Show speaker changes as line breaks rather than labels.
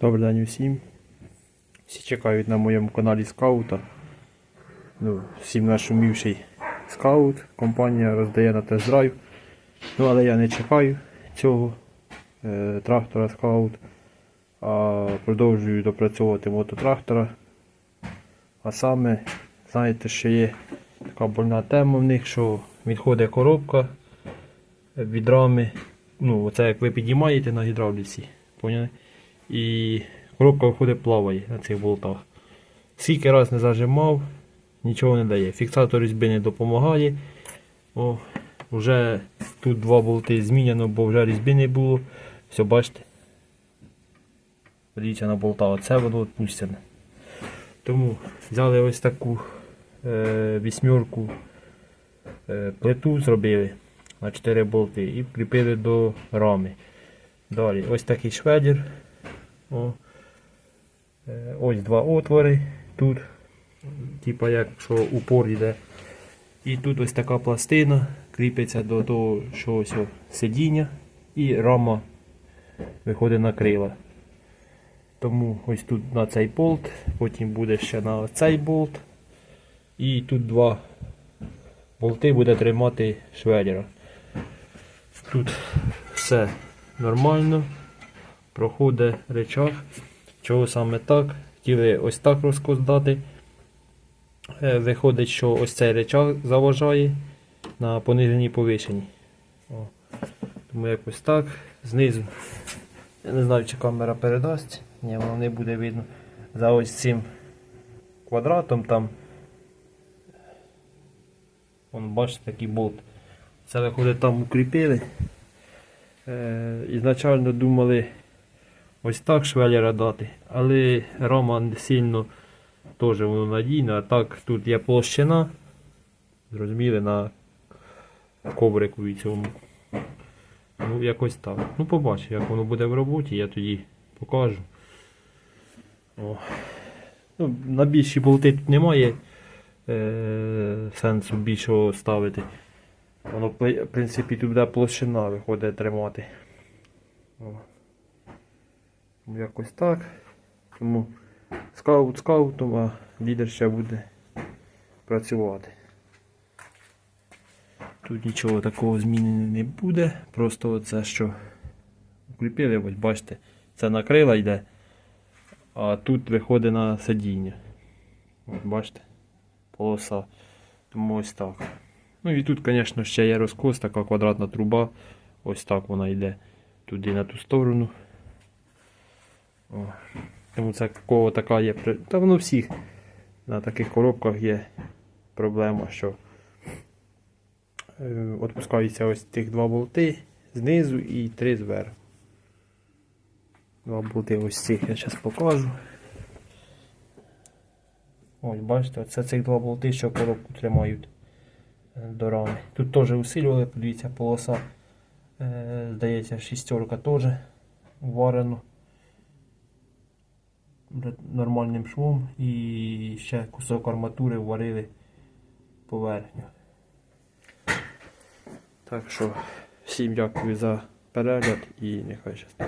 Добрий день усім. Всі чекають на моєму каналі скаута. Ну, всім нашумівший скаут. Компанія роздає на тест-драйв. Ну, але я не чекаю цього е, трактора скаут. А продовжую допрацьовувати мототрактора. А саме, знаєте, що є така больна тема в них, що відходить коробка від рами. Ну, оце як ви підіймаєте на гідравліці. Поняли? І коробка виходить плаває на цих болтах. Скільки раз не зажимав, нічого не дає. Фіксатор різьби не допомагає. О, вже тут два болти зміняно, бо вже різьби не було. Все, бачите. Дивіться на болта, оце воно відпустяне. Тому взяли ось таку е, вісьмерку е, плиту зробили на 4 болти і вкріпили до рами. Далі ось такий шведір. О. Е, Ось два отвори тут. Типа як що упор йде. І тут ось така пластина кріпиться до того, що ось сидіння і рама виходить на крила. Тому ось тут на цей болт, потім буде ще на цей болт. І тут два болти буде тримати шведера. Тут все нормально. Проходить речах. Чого саме так? Хотіли ось так розкладати. Е, Виходить, що ось цей речах заважає на пониженій повишенні. О. Тому якось так. Знизу. Я не знаю, чи камера передасть. Ні, воно не буде видно. За ось цим квадратом там. Вон, бачите, такий болт. Це виходить там укріпили. Е, ізначально думали ось так швеллера дати, але рама сильно теж воно надійно, а так тут є площина, зрозуміли, на коврику і цьому. Ну, якось так. Ну, побачу, як воно буде в роботі, я тоді покажу. О. Ну, на більші болти тут немає е- сенсу більшого ставити. Воно, в принципі, тут буде площина виходить тримати. О. Ну, Якось так. Тому скаут скаутом, а лідер ще буде працювати. Тут нічого такого змінення не буде. Просто оце що укріпили, ось бачите, це на крила йде, а тут виходить на сидіння. От бачите, полоса. Тому ось так. Ну і тут, звісно, ще є розкос, така квадратна труба. Ось так вона йде туди на ту сторону. О. Тому це кого така є. Та воно всіх на таких коробках є проблема, що е, відпускаються ось тих два болти знизу і три зверху. Два болти ось цих я зараз покажу. Ось, бачите, це цих два болти, що коробку тримають е, до рами. Тут теж усилювали, подивіться, полоса. Е, Здається, шістерка теж варено вже нормальним швом і ще кусок арматури варили поверхню. Так що всім дякую за перегляд і нехай щастить.